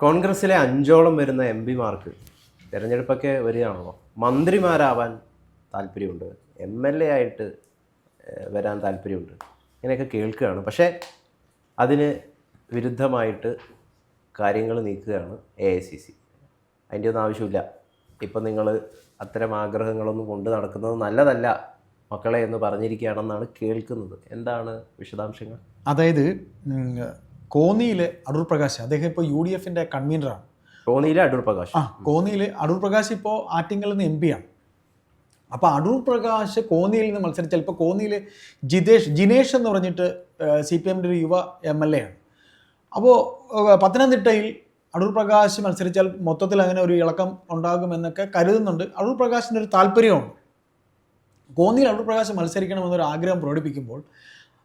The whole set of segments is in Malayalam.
കോൺഗ്രസിലെ അഞ്ചോളം വരുന്ന എം പിമാർക്ക് തിരഞ്ഞെടുപ്പൊക്കെ വരികയാണല്ലോ. മന്ത്രിമാരാവാൻ താല്പര്യമുണ്ട്. എം എൽ എ ആയിട്ട് വരാൻ താല്പര്യമുണ്ട്. ഇങ്ങനെയൊക്കെ കേൾക്കുകയാണ്. പക്ഷേ അതിന് വിരുദ്ധമായിട്ട് കാര്യങ്ങൾ നീക്കുകയാണ് എ ഐ സി സി. അതിന്റെ ഒന്നും ആവശ്യമില്ല. ഇപ്പം നിങ്ങൾ അത്തരം ആഗ്രഹങ്ങളൊന്നും കൊണ്ട് നടക്കുന്നത് നല്ലതല്ല മക്കളെ എന്ന് പറഞ്ഞിരിക്കുകയാണെന്നാണ് കേൾക്കുന്നത്. എന്താണ് വിശദാംശങ്ങൾ? അതായത് കോന്നിയിലെ അടൂർ പ്രകാശ് അദ്ദേഹം ഇപ്പോൾ യു ഡി എഫിന്റെ കൺവീനറാണ് കോന്നിയിലെ അടൂർ പ്രകാശ്. ആ കോന്നിയിലെ അടൂർ പ്രകാശ് ഇപ്പോൾ ആറ്റിങ്ങൽ നിന്ന് എം പി ആണ്. അപ്പോൾ അടൂർ പ്രകാശ് കോന്നിയിൽ നിന്ന് മത്സരിച്ചാൽ ഇപ്പോൾ കോന്നിയിൽ ജിതേഷ് ജിനേഷ് എന്ന് പറഞ്ഞിട്ട് സി പി എമ്മിന്റെ ഒരു യുവ എം എൽ എ ആണ്. അപ്പോൾ പത്തനംതിട്ടയിൽ അടൂർ പ്രകാശ് മത്സരിച്ചാൽ മൊത്തത്തിൽ അങ്ങനെ ഒരു ഇളക്കം ഉണ്ടാകുമെന്നൊക്കെ കരുതുന്നുണ്ട്. അടൂർ പ്രകാശിന്റെ ഒരു താല്പര്യമുണ്ട് കോന്നിയിൽ അടൂർ പ്രകാശ് മത്സരിക്കണമെന്നൊരു ആഗ്രഹം പ്രകടിപ്പിക്കുമ്പോൾ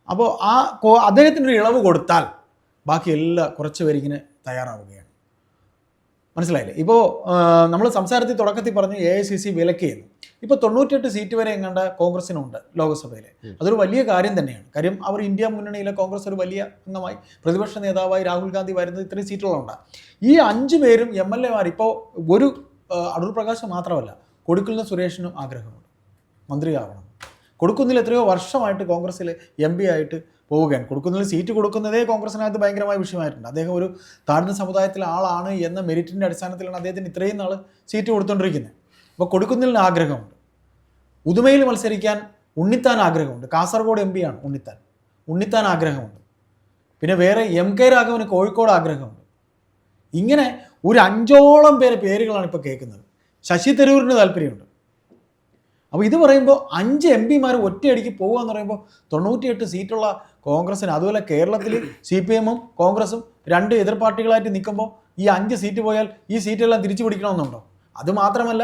അപ്പോൾ ആ കോ അദ്ദേഹത്തിന് ഒരു ഇളവ് കൊടുത്താൽ ബാക്കി എല്ലാ കുറച്ച് പേരിങ്ങനെ തയ്യാറാവുകയാണ്. മനസ്സിലായില്ലേ? ഇപ്പോൾ നമ്മൾ സംസാരത്തിൽ തുടക്കത്തിൽ പറഞ്ഞു എ ഐ സി സി വിലക്കിയെന്ന്. ഇപ്പോൾ തൊണ്ണൂറ്റെട്ട് സീറ്റ് വരെ എങ്ങാണ്ട് കോൺഗ്രസിനുണ്ട് ലോക്സഭയിൽ അതൊരു വലിയ കാര്യം തന്നെയാണ്. കാര്യം അവർ ഇന്ത്യ മുന്നണിയിലെ കോൺഗ്രസ് ഒരു വലിയ അംഗമായി. പ്രതിപക്ഷ നേതാവായി രാഹുൽ ഗാന്ധി വരുന്നത് ഇത്രയും സീറ്റുകളുണ്ട്. ഈ അഞ്ച് പേരും എം എൽ എമാർ ഇപ്പോൾ ഒരു അടൂർ പ്രകാശ് മാത്രമല്ല കൊടുക്കുന്ന സുരേഷിനും ആഗ്രഹമുണ്ട്. മന്ത്രിയാവണം. കൊടുക്കുന്നിൽ എത്രയോ വർഷമായിട്ട് കോൺഗ്രസ്സിൽ എം പി ആയിട്ട് പോവുകയാണ്. കൊടുക്കുന്നതിൽ സീറ്റ് കൊടുക്കുന്നതേ കോൺഗ്രസിനകത്ത് ഭയങ്കരമായ വിഷയമായിട്ടുണ്ട്. അദ്ദേഹം ഒരു താഴ്ന്ന സമുദായത്തിലെ ആളാണ് എന്ന മെരിറ്റിന്റെ അടിസ്ഥാനത്തിലാണ് അദ്ദേഹത്തിന് ഇത്രയും നാൾ സീറ്റ് കൊടുത്തുകൊണ്ടിരിക്കുന്നത് അപ്പോൾ കൊടുക്കുന്നതിൽ ആഗ്രഹമുണ്ട്. ഉദുമയിൽ മത്സരിക്കാൻ ഉണ്ണിത്താൻ ആഗ്രഹമുണ്ട്. കാസർഗോഡ് എം ആണ് ഉണ്ണിത്താൻ. ഉണ്ണിത്താൻ ആഗ്രഹമുണ്ട്. പിന്നെ വേറെ എം കെ രാഘവന് കോഴിക്കോട് ആഗ്രഹമുണ്ട്. ഇങ്ങനെ ഒരു അഞ്ചോളം പേരെ പേരുകളാണ് ഇപ്പോൾ കേൾക്കുന്നത്. ശശി തരൂരിന് താല്പര്യമുണ്ട്. അപ്പോൾ ഇത് പറയുമ്പോൾ അഞ്ച് എം പിമാർ ഒറ്റയടിക്ക് പോകുക എന്ന് പറയുമ്പോൾ തൊണ്ണൂറ്റിയെട്ട് സീറ്റുള്ള കോൺഗ്രസ്സിന് അതുപോലെ കേരളത്തിൽ സി പി എമ്മും കോൺഗ്രസും രണ്ട് എതിർ പാർട്ടികളായിട്ട് നിൽക്കുമ്പോൾ ഈ അഞ്ച് സീറ്റ് പോയാൽ ഈ സീറ്റെല്ലാം തിരിച്ചു പിടിക്കണമെന്നുണ്ടോ? അത് മാത്രമല്ല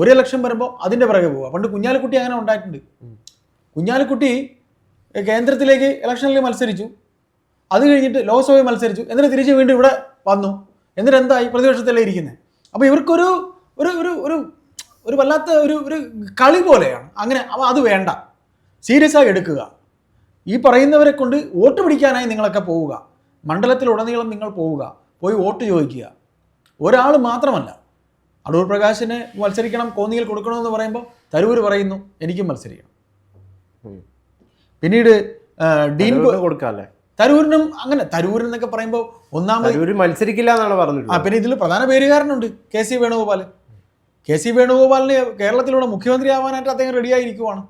ഒരു ഇലക്ഷൻ വരുമ്പോൾ അതിന്റെ പിറകെ പോവുക. പണ്ട് കുഞ്ഞാലിക്കുട്ടി അങ്ങനെ ഉണ്ടായിട്ടുണ്ട്. കുഞ്ഞാലിക്കുട്ടി കേന്ദ്രത്തിലേക്ക് ഇലക്ഷനിൽ മത്സരിച്ചു. അത് കഴിഞ്ഞിട്ട് ലോക്സഭയിൽ മത്സരിച്ചു. എന്നിട്ട് തിരിച്ച് വീണ്ടും ഇവിടെ വന്നു. എന്നിട്ട് എന്തായി? പ്രതിപക്ഷത്തല്ലേ ഇരിക്കുന്നത് അപ്പോൾ ഇവർക്കൊരു ഒരു ഒരു ഒരു ഒരു വല്ലാത്ത ഒരു ഒരു കളി പോലെയാണ്. അങ്ങനെ അപ്പോൾ അത് വേണ്ട. സീരിയസ് ആയി എടുക്കുക. ഈ പറയുന്നവരെ കൊണ്ട് വോട്ട് പിടിക്കാനായി നിങ്ങളൊക്കെ പോവുക. മണ്ഡലത്തിലുടനീളം നിങ്ങൾ പോവുക. പോയി വോട്ട് ചോദിക്കുക. ഒരാൾ മാത്രമല്ല. അടൂർ പ്രകാശിന് മത്സരിക്കണം കോന്നിയിൽ കൊടുക്കണമെന്ന് പറയുമ്പോൾ തരൂർ പറയുന്നു എനിക്കും മത്സരിക്കണം. പിന്നീട് ഡീൻ കൊടുക്കാല്ലേ തരൂരിനും അങ്ങനെ തരൂരിൽ എന്നൊക്കെ പറയുമ്പോൾ ഒന്നാമത് മത്സരിക്കില്ല എന്നാണ് പറഞ്ഞത് ആ പിന്നെ ഇതിൽ പ്രധാന പേരുകാരനുണ്ട് K C Venugopal K C വേണുഗോപാലിന് കേരളത്തിലൂടെ മുഖ്യമന്ത്രി ആവാനായിട്ട് അദ്ദേഹം റെഡിയായിരിക്കുവാണ്.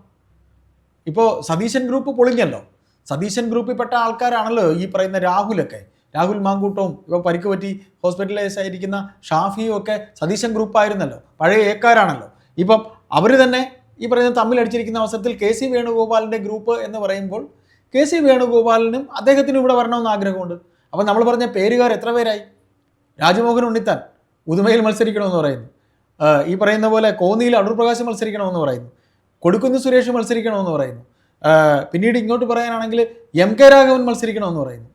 ഇപ്പോൾ സതീശൻ ഗ്രൂപ്പ് പൊളിഞ്ഞല്ലോ. സതീശൻ ഗ്രൂപ്പിൽപ്പെട്ട ആൾക്കാരാണല്ലോ ഈ പറയുന്ന രാഹുലൊക്കെ. രാഹുൽ മാങ്കൂട്ടവും ഇപ്പോൾ പരിക്ക് പറ്റി ഹോസ്പിറ്റലൈസ് ആയിരിക്കുന്ന ഷാഫിയും ഒക്കെ സതീശൻ ഗ്രൂപ്പായിരുന്നല്ലോ. പഴയ ഏക്കാരാണല്ലോ. ഇപ്പം അവർ തന്നെ ഈ പറയുന്ന തമ്മിലടിച്ചിരിക്കുന്ന അവസരത്തിൽ കെ സി വേണുഗോപാലിന്റെ ഗ്രൂപ്പ് എന്ന് പറയുമ്പോൾ കെ സി വേണുഗോപാലിനും അദ്ദേഹത്തിനും ഇവിടെ വരണമെന്ന് ആഗ്രഹമുണ്ട്. അപ്പം നമ്മൾ പറഞ്ഞ പേരുകാർ എത്ര പേരായി? രാജമോഹൻ ഉണ്ണിത്താൻ ഉദുമയിൽ മത്സരിക്കണമെന്ന് പറയുന്നു. ഈ പറയുന്ന പോലെ കോന്നിയിൽ അടൂർ പ്രകാശ് മത്സരിക്കണമെന്ന് പറയുന്നു. കൊടുക്കുന്ന് സുരേഷ് മത്സരിക്കണമെന്ന് പറയുന്നു. പിന്നീട് ഇങ്ങോട്ട് പറയാനാണെങ്കിൽ എം കെ രാഘവൻ മത്സരിക്കണമെന്ന് പറയുന്നു.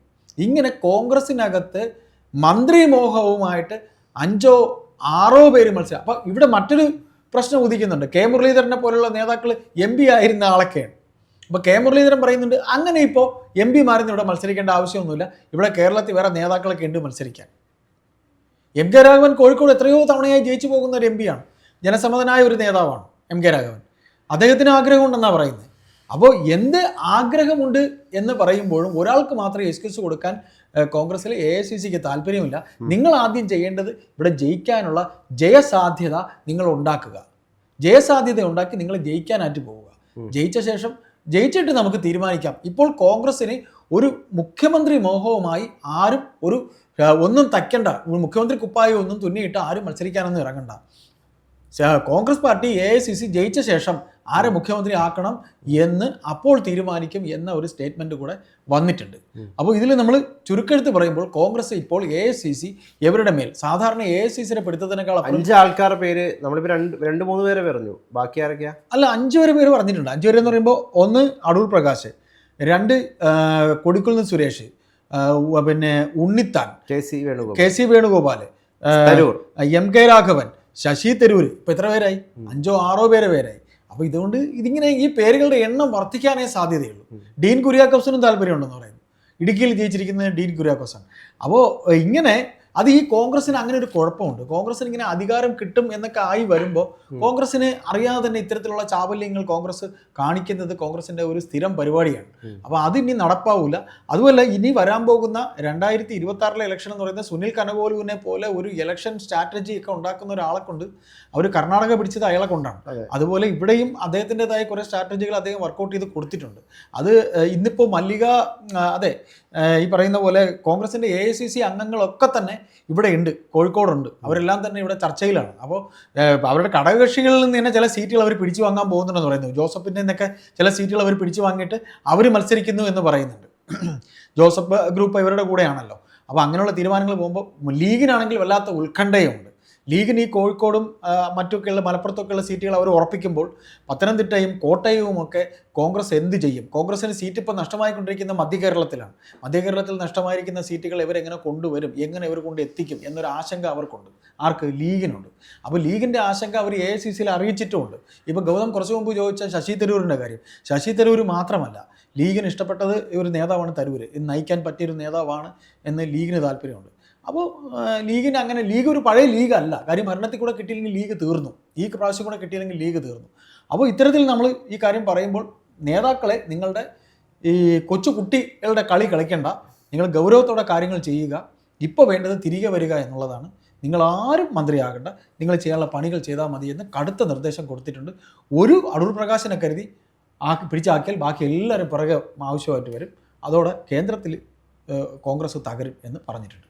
ഇങ്ങനെ കോൺഗ്രസിനകത്ത് മന്ത്രി മോഹവുമായിട്ട് അഞ്ചോ ആറോ പേര് മത്സരം അപ്പം ഇവിടെ മറ്റൊരു പ്രശ്നം ഉദിക്കുന്നുണ്ട്. കെ മുരളീധരനെ പോലുള്ള നേതാക്കൾ എം പി ആയിരുന്ന ആളൊക്കെയാണ്. അപ്പോൾ കെ മുരളീധരൻ പറയുന്നുണ്ട് അങ്ങനെ ഇപ്പോൾ എം പിമാരിന്ന് ഇവിടെ മത്സരിക്കേണ്ട ആവശ്യമൊന്നുമില്ല. ഇവിടെ കേരളത്തിൽ വേറെ നേതാക്കളൊക്കെ ഉണ്ട് മത്സരിക്കാൻ. എം കെ രാഘവൻ കോഴിക്കോട് എത്രയോ തവണയായി ജയിച്ചു പോകുന്ന ഒരു എം പിയാണ് ജനസമ്മതനായ ഒരു നേതാവാണ് എം കെ രാഘവൻ. അദ്ദേഹത്തിന് ആഗ്രഹമുണ്ടെന്നാണ് പറയുന്നത്. അപ്പോൾ എന്ത് ആഗ്രഹമുണ്ട് എന്ന് പറയുമ്പോഴും ഒരാൾക്ക് മാത്രം എക്സ്ക്യൂസ് കൊടുക്കാൻ കോൺഗ്രസ്സിലെ എ ഐ സി സിക്ക് താല്പര്യമില്ല. നിങ്ങൾ ആദ്യം ചെയ്യേണ്ടത് ഇവിടെ ജയിക്കാനുള്ള ജയസാധ്യത നിങ്ങൾ ഉണ്ടാക്കുക. ജയസാധ്യത ഉണ്ടാക്കി നിങ്ങൾ ജയിക്കാനായിട്ട് പോവുക. ജയിച്ച ശേഷം ജയിച്ചിട്ട് നമുക്ക് തീരുമാനിക്കാം. ഇപ്പോൾ കോൺഗ്രസ്സിന് ഒരു മുഖ്യമന്ത്രി മോഹവുമായി ആരും ഒരു ഒന്നും തയ്ക്കണ്ട. മുഖ്യമന്ത്രി കുപ്പായി ഒന്നും തുന്നിയിട്ട് ആരും മത്സരിക്കാനൊന്നും ഇറങ്ങണ്ട. Congress party A I C C ജയിച്ച ശേഷം ആരെ മുഖ്യമന്ത്രി ആക്കണം എന്ന് അപ്പോൾ തീരുമാനിക്കും എന്ന ഒരു സ്റ്റേറ്റ്മെന്റ് കൂടെ വന്നിട്ടുണ്ട്. അപ്പോൾ ഇതിൽ നമ്മൾ ചുരുക്കെടുത്ത് പറയുമ്പോൾ കോൺഗ്രസ് ഇപ്പോൾ എ ഐ സി സി ഇവരുടെ മേൽ? സാധാരണ എ ഐ സി സിനെ പെടുത്തതിനേക്കാൾ അഞ്ച് ആൾക്കാരുടെ പേര് നമ്മളിപ്പോൾ രണ്ട് രണ്ട് മൂന്ന് പേരെ പറഞ്ഞു ബാക്കി ആരൊക്കെയാ? അല്ല അഞ്ചു പേര് പേര് പറഞ്ഞിട്ടുണ്ട്. അഞ്ചു പേര് എന്ന് പറയുമ്പോൾ ഒന്ന് അടൂർ പ്രകാശ് രണ്ട് കൊടിക്കുന്ന് സുരേഷ് പിന്നെ Unnithan K C Venugopal. K C Venugopal M K Raghavan Shashi Tharoor ഇപ്പൊ എത്ര പേരായി? അഞ്ചോ ആറോ പേരെ പേരായി. അപ്പോൾ ഇതുകൊണ്ട് ഇതിങ്ങനെ ഈ പേരുകളുടെ എണ്ണം വർദ്ധിക്കാനേ സാധ്യതയുള്ളൂ. ഡീൻ കുര്യാക്കോസിനും താല്പര്യമുണ്ടെന്ന് പറയുന്നു. ഇടുക്കിയിൽ ജയിച്ചിരിക്കുന്നത് ഡീൻ കുര്യാക്കോസാണ്. അപ്പോൾ ഇങ്ങനെ അത് ഈ കോൺഗ്രസിന് അങ്ങനെ ഒരു കുഴപ്പമുണ്ട്. കോൺഗ്രസിന് ഇങ്ങനെ അധികാരം കിട്ടും എന്നൊക്കെ ആയി വരുമ്പോൾ കോൺഗ്രസിന് അറിയാതെ തന്നെ ഇത്തരത്തിലുള്ള ചാബല്യങ്ങൾ കോൺഗ്രസ് കാണിക്കുന്നത് കോൺഗ്രസിന്റെ ഒരു സ്ഥിരം പരിപാടിയാണ്. അപ്പോൾ അത് ഇനി നടപ്പാവില്ല അതുമല്ല ഇനി വരാൻ പോകുന്ന രണ്ടായിരത്തി ഇരുപത്തി ആറിലെ ഇലക്ഷൻ എന്ന് പറയുന്നത് സുനിൽ കനകോലുവിനെ പോലെ ഒരു ഇലക്ഷൻ സ്ട്രാറ്റജി ഒക്കെ ഉണ്ടാക്കുന്ന ഒരാളെ കൊണ്ട് അവർ കർണാടക പിടിച്ചത് അയാളെ കൊണ്ടാണ്. അതുപോലെ ഇവിടെയും അദ്ദേഹത്തിന്റെതായ കുറേ സ്ട്രാറ്റജികൾ അദ്ദേഹം വർക്കൗട്ട് ചെയ്ത് കൊടുത്തിട്ടുണ്ട്. അത് ഇന്നിപ്പോൾ മല്ലിക അതെ ഈ പറയുന്ന പോലെ കോൺഗ്രസിന്റെ എ ഐ സി സി അംഗങ്ങളൊക്കെ തന്നെ ഇവിടെ ഉണ്ട് കോഴിക്കോടുണ്ട്. അവരെല്ലാം തന്നെ ഇവിടെ ചർച്ചയിലാണ്. അപ്പോൾ അവരുടെ ഘടകകക്ഷികളിൽ നിന്ന് തന്നെ ചില സീറ്റുകൾ അവർ പിടിച്ചു വാങ്ങാൻ പോകുന്നുണ്ടെന്ന് പറയുന്നു. ജോസഫിന്റെ നിന്നൊക്കെ ചില സീറ്റുകൾ അവർ പിടിച്ചു വാങ്ങിയിട്ട് അവർ മത്സരിക്കുന്നു എന്ന് പറയുന്നുണ്ട്. ജോസഫ് ഗ്രൂപ്പ് ഇവരുടെ കൂടെയാണല്ലോ. അപ്പോൾ അങ്ങനെയുള്ള തീരുമാനങ്ങൾ പോകുമ്പോൾ ലീഗിനാണെങ്കിൽ വല്ലാത്ത ഉത്കണ്ഠയുണ്ട്. ലീഗിന് ഈ കോഴിക്കോടും ഉള്ള മറ്റൊക്കെയുള്ള മലപ്പുറത്തൊക്കെയുള്ള സീറ്റുകൾ അവർ ഉറപ്പിക്കുമ്പോൾ പത്തനംതിട്ടയും കോട്ടയവും ഒക്കെ കോൺഗ്രസ് എന്ത് ചെയ്യും? കോൺഗ്രസിന് സീറ്റ് ഇപ്പോൾ നഷ്ടമായിക്കൊണ്ടിരിക്കുന്ന മധ്യ കേരളത്തിലാണ്. മധ്യ കേരളത്തിൽ നഷ്ടമായിരിക്കുന്ന സീറ്റുകൾ ഇവരെങ്ങനെ കൊണ്ടുവരും? എങ്ങനെ ഇവർ കൊണ്ട് എത്തിക്കും? എന്നൊരു ആശങ്ക അവർക്കുണ്ട്. ആർക്ക്? ലീഗിനുണ്ട്. അപ്പോൾ ലീഗിന്റെ ആശങ്ക അവർ എ ഐ സി സിയിൽ അറിയിച്ചിട്ടുമുണ്ട്. ഇപ്പോൾ ഗൗതം കുറച്ച് മുമ്പ് ചോദിച്ച ശശി തരൂരിന്റെ കാര്യം. ശശി തരൂർ മാത്രമല്ല ലീഗിന് ഇഷ്ടപ്പെട്ടത് ഒരു നേതാവാണ് തരൂർ ഇത് നയിക്കാൻ പറ്റിയൊരു നേതാവാണ് എന്ന് ലീഗിന് താല്പര്യമുണ്ട്. അപ്പോൾ ലീഗിന് അങ്ങനെ ലീഗ് ഒരു പഴയ ലീഗ് അല്ല കാര്യം ഭരണത്തിൽ കൂടെ കിട്ടിയില്ലെങ്കിൽ ലീഗ് തീർന്നു. ഈ പ്രാവശ്യം കൂടെ കിട്ടിയില്ലെങ്കിൽ ലീഗ് തീർന്നു. അപ്പോൾ ഇത്തരത്തിൽ നമ്മൾ ഈ കാര്യം പറയുമ്പോൾ നേതാക്കളെ നിങ്ങളുടെ ഈ കൊച്ചു കുട്ടികളുടെ കളി കളിക്കേണ്ട. നിങ്ങൾ ഗൗരവത്തോടെ കാര്യങ്ങൾ ചെയ്യുക. ഇപ്പോൾ വേണ്ടത് തിരികെ വരിക എന്നുള്ളതാണ്. നിങ്ങൾ ആരും മന്ത്രിയാകണ്ട. നിങ്ങൾ ചെയ്യാനുള്ള പണികൾ ചെയ്താൽ മതി എന്ന് കടുത്ത നിർദ്ദേശം കൊടുത്തിട്ടുണ്ട്. ഒരു അടൂർ പ്രകാശനെ കരുതി ആക്കി പിടിച്ചാക്കിയാൽ ബാക്കി എല്ലാവരും പുറകെ ആവശ്യമായിട്ട് വരും. അതോടെ കേന്ദ്രത്തിൽ കോൺഗ്രസ് തകരും എന്ന് പറഞ്ഞിട്ടുണ്ട്.